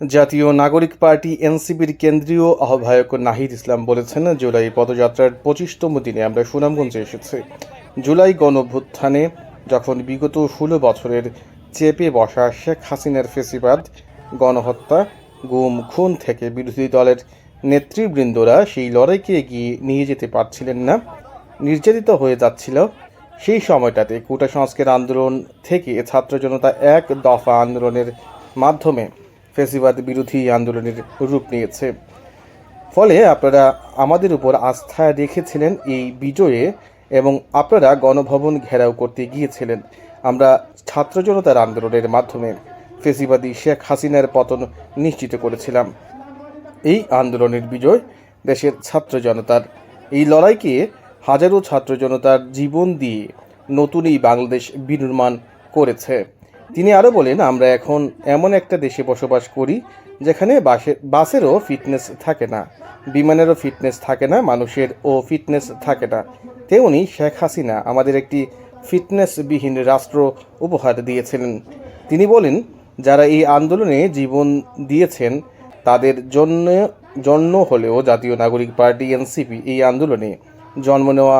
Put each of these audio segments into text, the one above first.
জাতীয় নাগরিক পার্টি এনসিপির কেন্দ্রীয় আহ্বায়ক নাহিদ ইসলাম বলেছেন, জুলাই পদযাত্রার পঁচিশতম দিনে আমরা সুনামগঞ্জে এসেছি। জুলাই গণভ্যুত্থানে যখন বিগত ষোলো বছরের চেপে বসা শেখ হাসিনার ফেসিবাদ, গণহত্যা, গুম, খুন থেকে বিরোধী দলের নেতৃবৃন্দরা সেই লড়াইকে এগিয়ে নিয়ে যেতে পারছিলেন না। নির্যাতিত হয়ে যাচ্ছিল সেই সময়টাতে কোটা সংস্কার আন্দোলন থেকে ছাত্র জনতা এক দফা আন্দোলনের মাধ্যমে। ফেসিবাদ বিরোধী আন্দোলনের রূপ নিয়েছে। ফলে আপনারা আমাদের উপর আস্থা রেখেছিলেন এই বিজয়ে এবং আপনারা গণভবন ঘেরাও করতে গিয়েছিলেন। আমরা ছাত্র জনতার আন্দোলনের মাধ্যমে ফেসিবাদী শেখ হাসিনার পতন নিশ্চিত করেছিলাম। এই আন্দোলনের বিজয় দেশের ছাত্র জনতার। এই লড়াইকে হাজারো ছাত্র জনতার জীবন দিয়ে নতুন এই বাংলাদেশ বিনির্মাণ করেছে। তিনি আরও বলেন, আমরা এখন এমন একটা দেশে বসবাস করি যেখানে বাসে, বাসেরও ফিটনেস থাকে না, বিমানেরও ফিটনেস থাকে না, মানুষের ও ফিটনেস থাকে না। তেমনি শেখ হাসিনা আমাদের একটি ফিটনেসবিহীন রাষ্ট্র উপহার দিয়েছিলেন। তিনি বলেন, যারা এই আন্দোলনে জীবন দিয়েছেন, তাদের জন্য জন্ম হলেও জাতীয় নাগরিক পার্টি এনসিপি এই আন্দোলনে জন্ম নেওয়া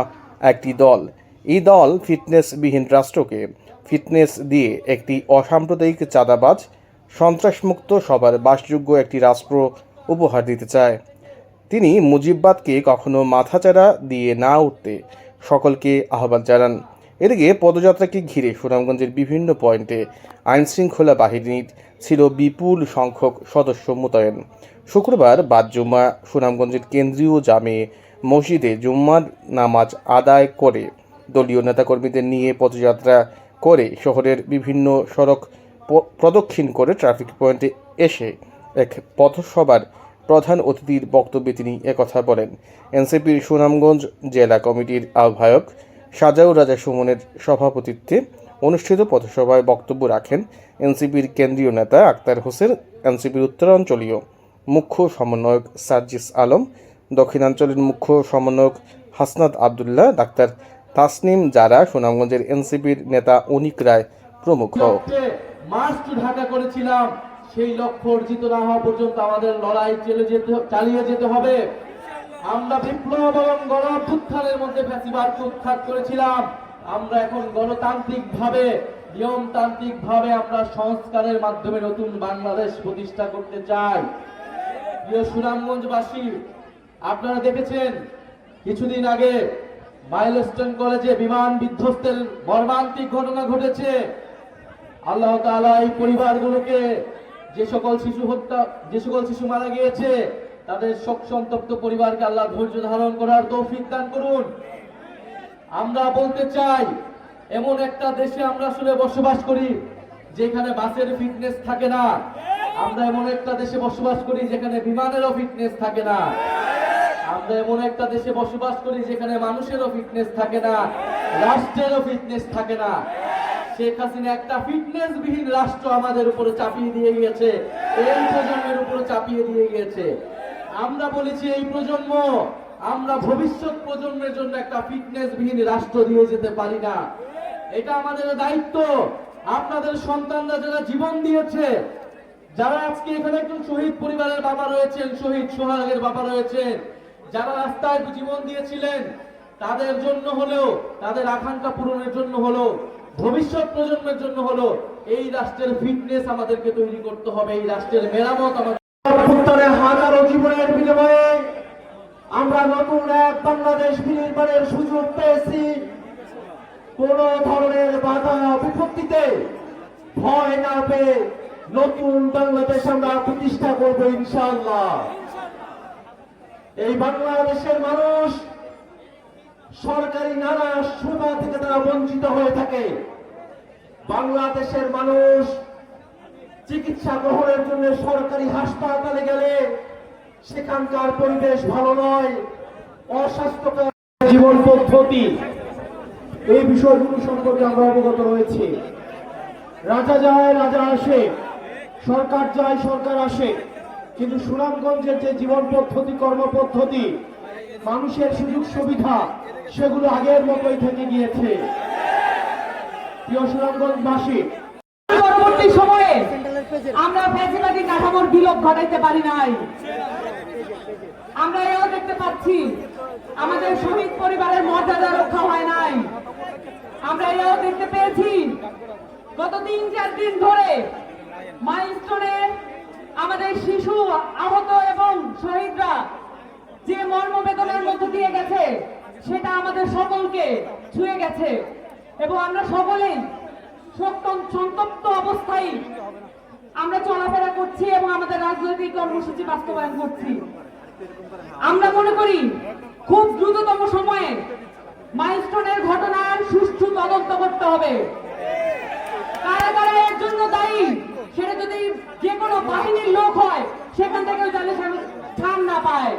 একটি দল। এই দল ফিটনেসবিহীন রাষ্ট্রকে ফিটনেস দিয়ে একটি অসাম্প্রদায়িক চাঁদাবাজ সন্ত্রাসমুক্ত সবার বাসযোগ্য একটি রাষ্ট্র উপহার দিতে চায়। তিনি মুজিববাদকে কখনো মাথাচাড়া দিয়ে না উঠতে সকলকে আহ্বান জানান। এদিকে পদযাত্রাকে ঘিরে সুনামগঞ্জের বিভিন্ন পয়েন্টে আইনশৃঙ্খলা বাহিনীর ছিল বিপুল সংখ্যক সদস্য মোতায়েন। শুক্রবার বাদ জুম্মা সুনামগঞ্জের কেন্দ্রীয় জামে মসজিদে জুম্মার নামাজ আদায় করে দলীয় নেতাকর্মীদের নিয়ে পদযাত্রা করে শহরের বিভিন্ন সড়ক প্রদক্ষিণ করে ট্রাফিক পয়েন্টে এসে এক পথসভার প্রধান অতিথির বক্তব্যে তিনি একথা বলেন। এনসিপির সুনামগঞ্জ জেলা কমিটির আহ্বায়ক সাজাউ রাজা সুমনের সভাপতিত্বে অনুষ্ঠিত পথসভায় বক্তব্য রাখেন এনসিপির কেন্দ্রীয় নেতা আক্তার হোসেন, এনসিপির উত্তরাঞ্চলীয় মুখ্য সমন্বয়ক সার্জিস আলম, দক্ষিণাঞ্চলের মুখ্য সমন্বয়ক হাসনাত আবদুল্লাহ, ডাক্তার তাসনিম জারা সুনামগঞ্জের এনসিপির নেতা অনিক রায় প্রমুখ। ঢাকা করেছিলাম, সেই লক্ষ্য অর্জিত না হওয়া পর্যন্ত আমাদের লড়াই চলে যেতে, চালিয়ে যেতে হবে। আমরা বিপ্লব এবং গণ অভ্যুত্থানের মধ্যে ফ্যাসিবাদকে উৎখাত করেছিলাম। আমরা এখন গণতান্ত্রিক ভাবে নিয়মতান্ত্রিক ভাবে আমরা সংস্কারের মাধ্যমে নতুন বাংলাদেশ প্রতিষ্ঠা করতে চাই। প্রিয় সুনামগঞ্জবাসী, আপনারা দেখেছেন, কিছুদিন আগে মাইলস্টোন কলেজে বিমান বিধ্বস্তের মর্মান্তিক ঘটনা ঘটেছে। আল্লাহ তাআলা এই পরিবারগুলোকে যে সকল শিশু হত্যা, যে সকল শিশু মারা গিয়েছে, তাদের শোক সন্তপ্ত পরিবারকে আল্লাহ ধৈর্য ধারণ করার তৌফিক দান করুন। আমরা বলতে চাই, এমন একটা দেশে আমরা আসলে বসবাস করি, যেখানে বাসের ফিটনেস থাকে না। আমরা এমন একটা দেশে বসবাস করি, যেখানে বিমানেরও ফিটনেস থাকে না। আমরা এমন একটা দেশে বসবাস করি যেখানে মানুষেরও ফিটনেস থাকে না, রাষ্ট্রেরও ফিটনেস থাকে না। শেখ হাসিনা একটা ফিটনেস বিহীন রাষ্ট্র আমাদের উপরে চাপিয়ে দিয়ে গিয়েছে, এই প্রজন্মের উপরে চাপিয়ে দিয়ে গিয়েছে। আমরা বলেছি, এই প্রজন্ম, আমরা ভবিষ্যৎ প্রজন্মের জন্য একটা ফিটনেস বিহীন রাষ্ট্র দিয়ে যেতে পারি না। এটা আমাদের দায়িত্ব। আপনাদের সন্তানরা যারা জীবন দিয়েছে, যারা আজকে এখানে একজন শহীদ পরিবারের বাবা রয়েছেন, শহীদ সোহাগের বাবা রয়েছেন যারা রাস্তায় জীবন দিয়েছিলেন, তাদের জন্য হলেও, তাদের আকাঙ্ক্ষা পূরণের জন্য হলো ভবিষ্যৎ প্রজন্মের জন্য হলো এই রাষ্ট্রের ফিটনেস আমাদেরকে তৈরি করতে হবে, এই রাষ্ট্রের মেরামত আমাদের হাজারো জীবনের বিনিময়ে আমরা নতুন এক বাংলাদেশ বিনির্মাণের সুযোগ পেয়েছি। কোন ধরনের বাধা বিপত্তিতে ভয় না পেয়ে নতুন বাংলাদেশ আমরা প্রতিষ্ঠা করব ইনশাআল্লাহ। এই বাংলাদেশের মানুষ সরকারি নানা সুবিধা থেকে তারা বঞ্চিত হয়ে থাকে। বাংলাদেশের মানুষ চিকিৎসা গ্রহণের জন্য সরকারি হাসপাতালে গেলে সেখানকার পরিবেশ ভালো নয়, অস্বাস্থ্যকর জীবন পদ্ধতি। এই বিষয়গুলো সম্পর্কে আমরা অবগত রয়েছি। রাজা যায়, রাজা আসে, সরকার যায়, সরকার আসে। কিন্তু সুনামগঞ্জের যে জীবন পদ্ধতি কর্মপদ্ধতি মানুষের সুযোগ সুবিধা, সেগুলো আগের মতোই থেকে গিয়েছে। প্রিয় সুনামগঞ্জবাসী, পরবর্তী সময়ে আমরা ফ্যাসিবাদী কাঠামোর বিলোপ ঘটাইতে পারি নাই। আমরা এও দেখতে পাচ্ছি, আমাদের শহীদ পরিবারের মর্যাদা রক্ষা হয় নাই। আমরা এও দেখতে পেয়েছি, গত তিন চার দিন ধরে মাইলস্টোনে আমাদের শিশু, আহত এবং শহীদরা যে মর্মবেদনার মধ্য দিয়ে গেছে, সেটা আমাদের সকলকে ছুঁয়ে গেছে। এবং আমরা সকলেই সন্তপ্ত অবস্থায় আমরা চলাফেরা করছি এবং আমাদের রাজনৈতিক কর্মসূচি বাস্তবায়ন করছি। আমরা মনে করি, খুব দ্রুততম সময়ে মাইলস্টোনের ঘটনার সুষ্ঠু তদন্ত করতে হবে। কারা কারা এর জন্য দায়ী সেটা যদি যে কোনো বাহিনীর লোক হয় সেখান থেকেও যেন ছাড় না পায়।